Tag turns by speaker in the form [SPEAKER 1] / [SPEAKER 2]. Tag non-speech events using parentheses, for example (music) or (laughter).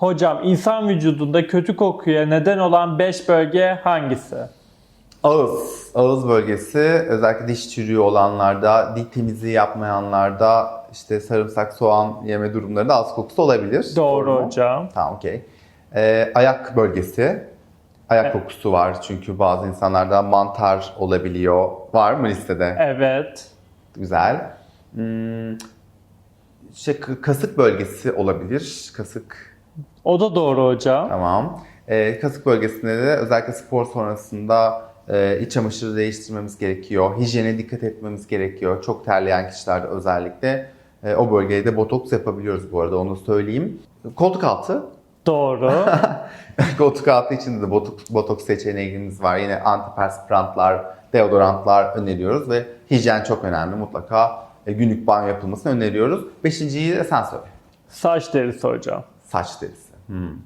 [SPEAKER 1] Hocam insan vücudunda kötü kokuya neden olan 5 bölge hangisi?
[SPEAKER 2] Ağız. Ağız bölgesi özellikle diş çürüğü olanlarda, dil temizliği yapmayanlarda işte sarımsak, soğan yeme durumlarında ağız kokusu olabilir.
[SPEAKER 1] Doğru hocam.
[SPEAKER 2] Tamam okey. Ee, ayak bölgesi. Ayak
[SPEAKER 1] Evet.
[SPEAKER 2] kokusu var çünkü bazı insanlarda mantar olabiliyor. Var mı listede?
[SPEAKER 1] Evet.
[SPEAKER 2] Güzel. Hmm, k- kasık bölgesi olabilir. Kasık
[SPEAKER 1] O da doğru hocam.
[SPEAKER 2] Tamam. Ee, kasık bölgesinde de özellikle spor sonrasında e, iç çamaşırı değiştirmemiz gerekiyor. Hijyene dikkat etmemiz gerekiyor. Çok terleyen kişilerde özellikle e, o bölgeye de botoks yapabiliyoruz bu arada onu söyleyeyim. Koltuk altı.
[SPEAKER 1] Doğru. (laughs)
[SPEAKER 2] Koltuk altı için de botoks, botoks seçeneğimiz var. Yine antiperspirantlar, deodorantlar öneriyoruz ve hijyen çok önemli. Mutlaka e, günlük banyo yapılmasını öneriyoruz. Beşinciyi de sen söyle.
[SPEAKER 1] Saç derisi hocam.
[SPEAKER 2] Saç derisi. Hmm.